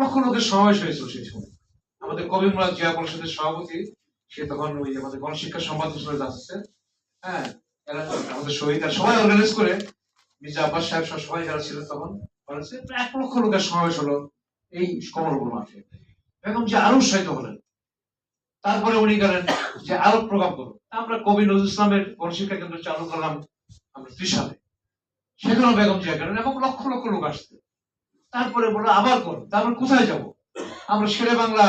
লক্ষ লোকের সমাবেশ হয়েছিল সেই সময়। আমাদের কবি মুরাদ জিয়া পরিষদের সভাপতি, সে তখন ওই আমাদের গণশিক্ষা সম্বাদ হিসেবে যাচ্ছে। হ্যাঁ আমাদের শহীদ, আর সবাই অর্গানাইজ করে, মির্জা আব্বাস সাহেব সহ সবাই যারা ছিলেন তখন প্রায় এক লক্ষ লোকের সমাবেশ হলো এই কমলপুর মাঠে। বেগম যে আরও উৎসাহিত হলেন, তারপরে উনি গেলেন যে আরও প্রোগ্রাম করুন। আমরা কবি নজরুল ইসলামের গণশিক্ষা কেন্দ্র চালু করলাম আমরা ত্রিশালে। সেখানেও বেগম জিয়া গেলেন এবং লক্ষ লক্ষ লোক আসছে। তারপরে বলল, আবার করো, তারপর কোথায় যাব? আমরা শেরে বাংলা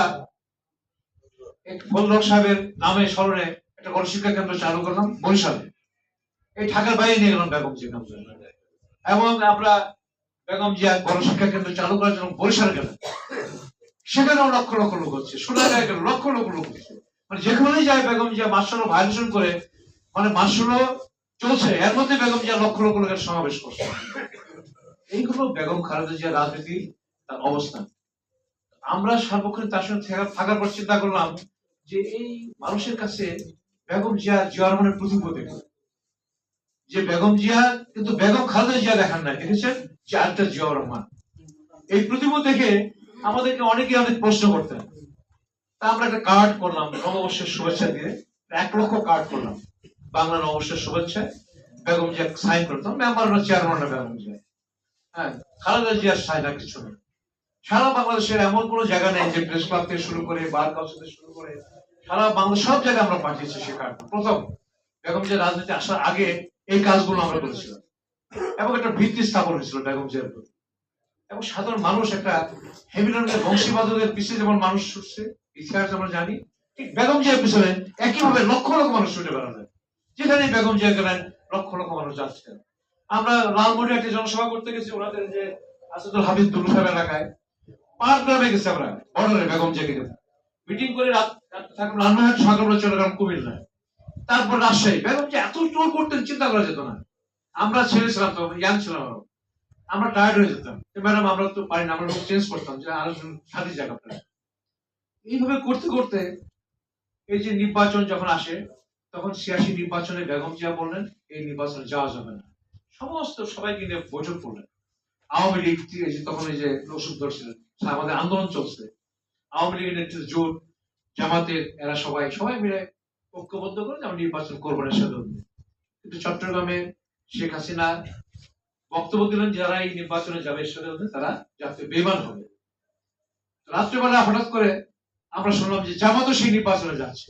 ফজলক সাহেবের নামে স্মরণে একটা গণশিক্ষা কেন্দ্র চালু করলাম, বরিশালে। এই ঢাকার বাইরে নিয়ে গেলাম বেগম জিয়া এবং আমরা বেগম জিয়া গণশিক্ষা কেন্দ্র চালু করার জন্য বরিশাল গেলাম। সেখানেও লক্ষ লক্ষ লোক হচ্ছে সোনাগাঁয়ে গেল লক্ষ লক্ষ লোক হচ্ছে। মানে যেখানেই যায় বেগম জিয়া মার্শাল ভায়োলেশন করে মানে মার্শাল চলছে, এর মধ্যে বেগম জিয়া লক্ষ লক্ষ লোকের সমাবেশ করছে। এইগুলো বেগম খালেদা জিয়া রাজনীতি, তার অবস্থান। আমরা সার্বক্ষণিক তার সঙ্গে থাকার পর চিন্তা করলাম যে এই মানুষের কাছে বেগম জিয়া জিয়া রহমানের প্রতিভূ দেখে যে বেগম জিয়া কিন্তু বেগম খালেদা জিয়া দেখান না দেখেছেন? যে আরেকটা জিয়াউর রহমান। এই প্রতিভূ দেখে আমাদেরকে অনেকে অনেক প্রশ্ন করতেন। তা আমরা একটা কার্ড করলাম, নববর্ষের শুভেচ্ছা দিয়ে। এক লক্ষ কার্ড করলাম। বাংলা নববর্ষের শুভেচ্ছা বেগম জিয়া সাইন করতাম মেম্বার চেয়ারম্যান বেগম জিয়া। হ্যাঁ খালেদা জিয়ার কিছু নেই সারা বাংলাদেশের এমন জায়গা নেই যে প্রেস ক্লাব থেকে শুরু করে বার থেকে শুরু করে, সারা বাংলা, সব জায়গায় আমরা পাঠিয়েছি প্রথম, বেগম রাজনীতি আসার আগে এই কাজগুলো আমরা করেছিলাম। এবং একটা ভিত্তি স্থাপন হয়েছিল বেগম জিয়ার প্রতি। এবং সাধারণ মানুষ একটা হেভিলনের বংশীবাদকের পিছিয়ে যেমন মানুষ ছুটছে, ইতিহাস আমরা জানি, ঠিক বেগম জিয়ার পিছনে একইভাবে লক্ষ লক্ষ মানুষ ছুটে বেড়ালেন যেখানে বেগম জিয়া গেলেন লক্ষ লক্ষ মানুষ যাচ্ছেন আমরা লালমনির একটা জনসভা করতে গেছি, ওনাদের যে আসাদুল হাবিব দুলু সাহেব এলাকায়, পাঁচ গ্রামে গেছি আমরা বর্ডারে বেগম জিয়াকে গেছি। মিটিং করে রাত থাকলাম রান্নাঘাট সকালবেলা চলে কুমিল্লায় তারপর রাজশাহী বেগম যে এত টোল করতেন, চিন্তা করা যেত না। আমরা ছেড়েছিলাম তো, ইয়াং ছিলাম আমরা। টায়ার্ড হয়ে যেতাম। ম্যাডাম, আমরা তো পারি না, আমরা চেঞ্জ করতাম, যে আরও সাথে জায়গা পেলাম। এইভাবে করতে করতে এই যে নির্বাচন যখন আসে, তখন ছিয়াশি নির্বাচনে বেগম জিয়া বললেন, এই নির্বাচনে যাওয়া যাবে না। সমস্ত সবাইকে নিয়ে বৈঠক করলেন। আওয়ামী লীগ তখন এই যে ওষুধ ধরছিলেন আমাদের আন্দোলন চলছে। আওয়ামী লীগের নেতৃত্বে জোট, জামাতের, এরা সবাই সবাই মিলে ঐক্যবদ্ধ করে যে আমরা নির্বাচন করব না কিন্তু চট্টগ্রামে শেখ হাসিনা বক্তব্য দিলেন, যারা এই নির্বাচনে যাবে সেটা তারা যাতে বেমান হবে। রাত্রেবেলা হঠাৎ করে আমরা শুনলাম যে জামাতও সেই নির্বাচনে যাচ্ছে।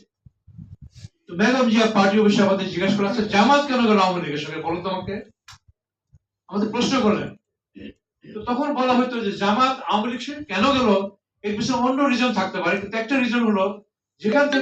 তো বেগম জিয়া পার্টি অফিসে আমাদের জিজ্ঞাসা করা হচ্ছে জামাত কেন গেল আওয়ামী লীগের সঙ্গে বলো তো আমাকে। আমাদের প্রশ্ন করলেন। তো তখন বলা হতো যে জামাত আওয়ামী লীগ কেন গেল? এর পিছনে অন্য রিজন থাকতে পারে। কিন্তু একটা রিজন হলো, যেখান থেকে